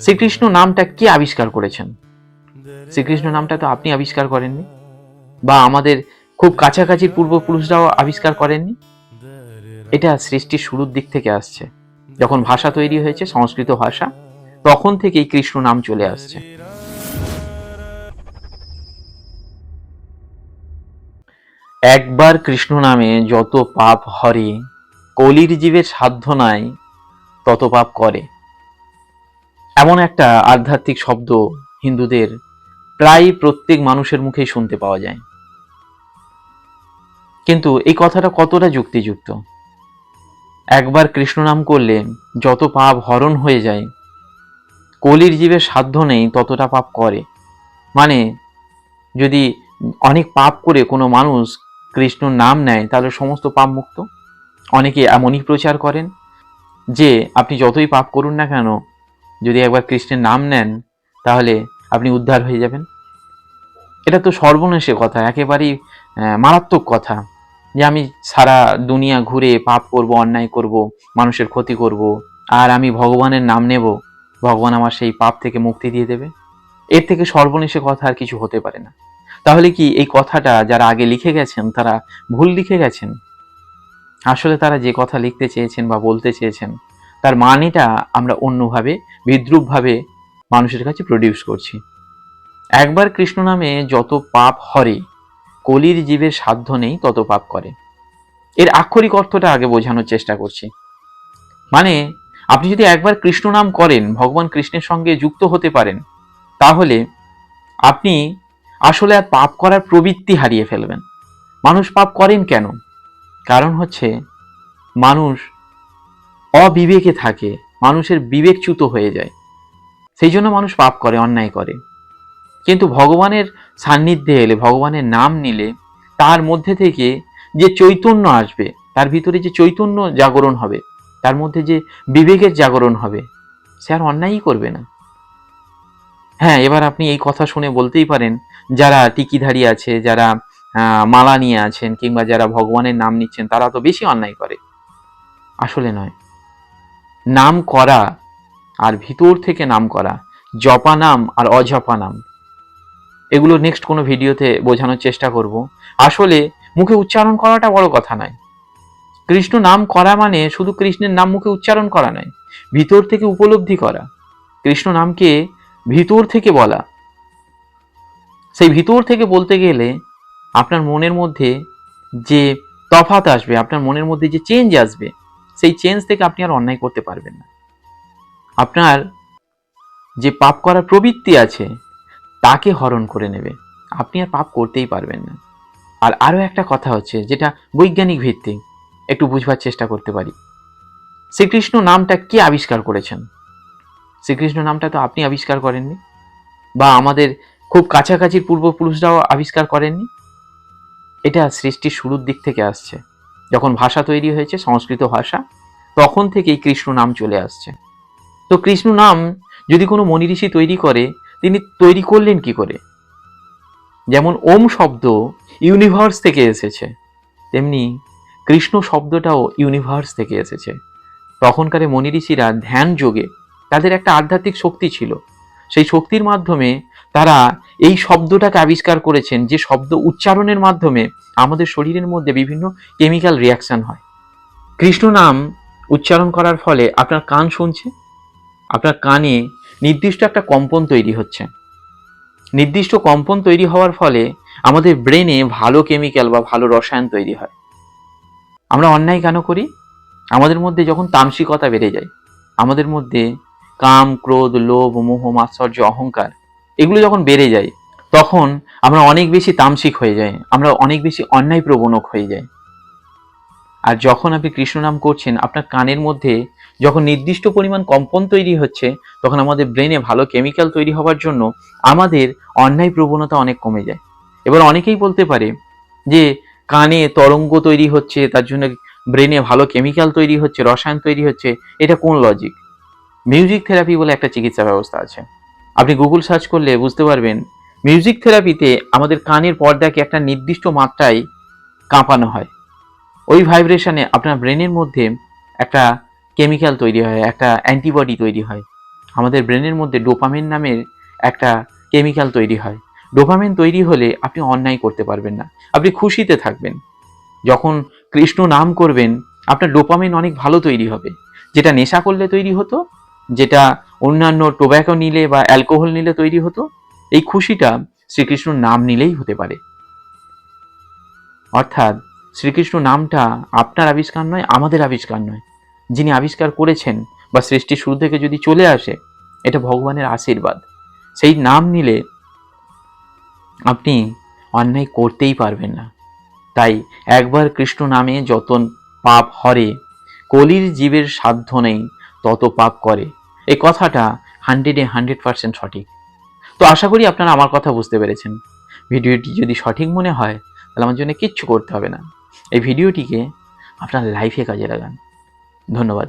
শ্রীকৃষ্ণ নামটা কে আবিষ্কার করেছেন? শ্রীকৃষ্ণ নামটা তো আপনি আবিষ্কার করেননি? বা আমাদের খুব কাছাকাছি পূর্বপুরুষরাও আবিষ্কার করেননি? এটা সৃষ্টির শুরুর দিক থেকে আসছে। যখন ভাষা তৈরি হয়েছে, সংস্কৃত ভাষা, তখন থেকেই কৃষ্ণ নাম চলে আসছে। একবার কৃষ্ণ নামে যত পাপ হরে, কলির জীবের সাধ্য নাই, তত পাপ করে। এমন একটা আধ্যাত্মিক শব্দ হিন্দুদের প্রায় প্রত্যেক মানুষের মুখেই শুনতে পাওয়া যায়। কিন্তু এই কথাটা কতটা যুক্তিযুক্ত? একবার কৃষ্ণ নাম করলে যত পাপ হরণ হয়ে যায়, কলির জীবের সাধ্য নেই ততটা পাপ করে। মানে যদি অনেক পাপ করে কোনো মানুষ কৃষ্ণর নাম নেয়, তাহলে সমস্ত পাপ মুক্ত? অনেকে এমনই প্রচার করেন যে আপনি যতই পাপ করুন না কেন যদি একবার কৃষ্ণের নাম নেন, তাহলে আপনি উদ্ধার হয়ে যাবেন। এটা তো সর্বনেশে কথা, একেবারেই মারাত্মক কথা যে আমি সারা দুনিয়া ঘুরে পাপ করব, অন্যায় করব, মানুষের ক্ষতি করব, আর আমি ভগবানের নাম নেব, ভগবান আমার সেই পাপ থেকে মুক্তি দিয়ে দেবে। এর থেকে সর্বনেশে কথা আর কিছু হতে পারে না। তাহলে কি এই কথাটা যারা আগে লিখে গেছেন, তারা ভুল লিখে গেছেন? আসলে তারা যে কথা লিখতে চেয়েছেন বা বলতে চেয়েছেন তার মানেটা আমরা অন্যভাবে, বিদ্রুপভাবে মানুষের কাছে প্রডিউস করছি। একবার কৃষ্ণ নামে যত পাপ হরে, কলির জীবের সাধ্য নেই তত পাপ করে। এর আক্ষরিক অর্থটা আগে বোঝানোর চেষ্টা করছি। মানে আপনি যদি একবার কৃষ্ণ নাম করেন, ভগবান কৃষ্ণের সঙ্গে যুক্ত হতে পারেন, তাহলে আপনি আসলে আর পাপ করার প্রবৃত্তি হারিয়ে ফেলবেন। মানুষ পাপ করেন কেন? কারণ হচ্ছে মানুষ অবিবেকে থাকে, মানুষের বিবেকচ্যুত হয়ে যায়। সেই জন্য মানুষ পাপ করে, অন্যায় করে। কিন্তু ভগবানের সান্নিধ্যে এলে, ভগবানের নাম নিলে, তার মধ্যে থেকে যে চৈতন্য আসবে, তার ভিতরে যে চৈতন্য জাগরণ হবে, তার মধ্যে যে বিবেকের জাগরণ হবে, সে আর অন্যায়ই করবে না। হ্যাঁ এবার আপনি এই কথা শুনে বলতেই পারেন, যারা টিকিধারী আছে, যারা মালা নিয়ে আছেন, কিংবা যারা ভগবানের নাম নিচ্ছেন, তারা তো বেশি অন্যায় করে। আসলে নয়। নাম করা আর ভিতর থেকে নাম করা। জপা নাম আর অজপা নাম। এগুলো নেক্সট কোনো ভিডিওতে বোঝানোর চেষ্টা করব। আসলে মুখে উচ্চারণ করাটা বড় কথা নয়। কৃষ্ণ নাম করা মানে শুধু কৃষ্ণের নাম মুখে উচ্চারণ করা নয়, ভিতর থেকে উপলব্ধি করা। কৃষ্ণ নামকে ভিতর থেকে বলা। সেই ভিতর থেকে বলতে গেলে আপনার মনের মধ্যে যে তফাত আসবে, আপনার মনের মধ্যে যে চেঞ্জ আসবে সেই চেঞ্জ থেকে আপনি আর অন্যায় করতে পারবেন না। আপনার যে পাপ করার প্রবৃত্তি আছে, তাকে হরণ করে নেবে। আপনি আর পাপ করতেই পারবেন না। আর আরও একটা কথা হচ্ছে, যেটা বৈজ্ঞানিক ভিত্তিক, একটু বুঝবার চেষ্টা করতে পারি। শ্রীকৃষ্ণ নামটা কে আবিষ্কার করেছেন? শ্রীকৃষ্ণ নামটা তো আপনি আবিষ্কার করেননি? বা আমাদের খুব কাছাকাছি পূর্বপুরুষরাও আবিষ্কার করেননি? এটা সৃষ্টির শুরুর দিক থেকে আসছে। যখন ভাষা তৈরি হয়েছে, সংস্কৃত ভাষা, তখন থেকেই কৃষ্ণ নাম চলে আসছে। তো কৃষ্ণ নাম যদি কোনো মনি ঋষি তৈরি করে, তিনি তৈরি করলেন কি করে? যেমন ওম শব্দ ইউনিভার্স থেকে এসেছে, তেমনি কৃষ্ণ শব্দটাও ইউনিভার্স থেকে এসেছে। তখনকার মনি ঋষিরা ধ্যান যোগে তাদের একটা আধ্যাত্মিক শক্তি ছিল। সেই শক্তির মাধ্যমে তারা এই শব্দটাকে আবিষ্কার করেছেন যে শব্দ উচ্চারণের মাধ্যমে আমাদের শরীরের মধ্যে বিভিন্ন কেমিক্যাল রিয়াকশন হয়। কৃষ্ণ নাম উচ্চারণ করার ফলে আপনার কান শুনছে, আপনার কানে নির্দিষ্ট একটা কম্পন তৈরি হচ্ছে। নির্দিষ্ট কম্পন তৈরি হওয়ার ফলে আমাদের ব্রেনে ভালো কেমিক্যাল বা ভালো রসায়ন তৈরি হয়। আমরা অন্যায় কেন করি? আমাদের মধ্যে যখন তামসিকতা বেড়ে যায়, আমাদের মধ্যে কাম, ক্রোধ, লোভ, মোহ, মাৎসর্য, অহংকার এগুলো যখন বেড়ে যায়, তখন আমরা অনেক বেশি তামসিক হয়ে যাই, আমরা অনেক বেশি অন্যায় প্রবণক হয়ে যাই। আর যখন আপনি কৃষ্ণ নাম করছেন, আপনার কানের মধ্যে যখন নির্দিষ্ট পরিমাণ কম্পন তৈরি হচ্ছে, তখন আমাদের ব্রেনে ভালো কেমিক্যাল তৈরি হওয়ার জন্য আমাদের অন্যায় প্রবণতা অনেক কমে যায়। এবার অনেকেই বলতে পারে যে, কানে তরঙ্গ তৈরি হচ্ছে, তার জন্য ব্রেনে ভালো কেমিক্যাল তৈরি হচ্ছে, রসায়ন তৈরি হচ্ছে, এটা কোন লজিক মিউজিক থেরাপি বলে একটা চিকিৎসা ব্যবস্থা আছে। আপনি গুগল সার্চ করলে বুঝতে পারবেন মিউজিক থেরাপিতে আমাদের কানের পর্দাকে একটা নির্দিষ্ট মাত্রায় কাঁপানো হয়। ওই ভাইব্রেশনে আপনার ব্রেনের মধ্যে একটা কেমিক্যাল তৈরি হয়, একটা অ্যান্টিবডি তৈরি হয়। আমাদের ব্রেনের মধ্যে ডোপামিন নামের একটা কেমিক্যাল তৈরি হয়। ডোপামিন তৈরি হলে আপনি অন্যায় করতে পারবেন না, আপনি খুশিতে থাকবেন। যখন কৃষ্ণ নাম করবেন, আপনার ডোপামিন অনেক ভালো তৈরি হবে। যেটা নেশা করলে তৈরি হতো, যেটা অন্যান্য টোব্যাকো নিলে বা অ্যালকোহল নিলে তৈরি হতো, এই খুশিটা শ্রীকৃষ্ণ নাম নিলেই হতে পারে। অর্থাৎ শ্রীকৃষ্ণ নামটা আপনার আবিষ্কার নয়, আমাদের আবিষ্কার নয়। যিনি আবিষ্কার করেছেন বা সৃষ্টি শুরু থেকে যদি চলে আসে, এটা ভগবানের আশীর্বাদ। সেই নাম নিলে আপনি অন্যায় করতেই পারবেন না। তাই একবার কৃষ্ণ নামে যত পাপ হরে, কলির জীবের সাধ্য নেই, তত পাপ করে। এই কথাটা হান্ড্রেডে হান্ড্রেড পার্সেন্ট সঠিক। তো আশা করি আপনারা আমার কথা বুঝতে পেরেছেন। ভিডিওটি যদি সঠিক মনে হয়, তাহলে আমার জন্য কিচ্ছু করতে হবে না। এই ভিডিওটিকে আপনার লাইফে কাজে লাগান। ধন্যবাদ।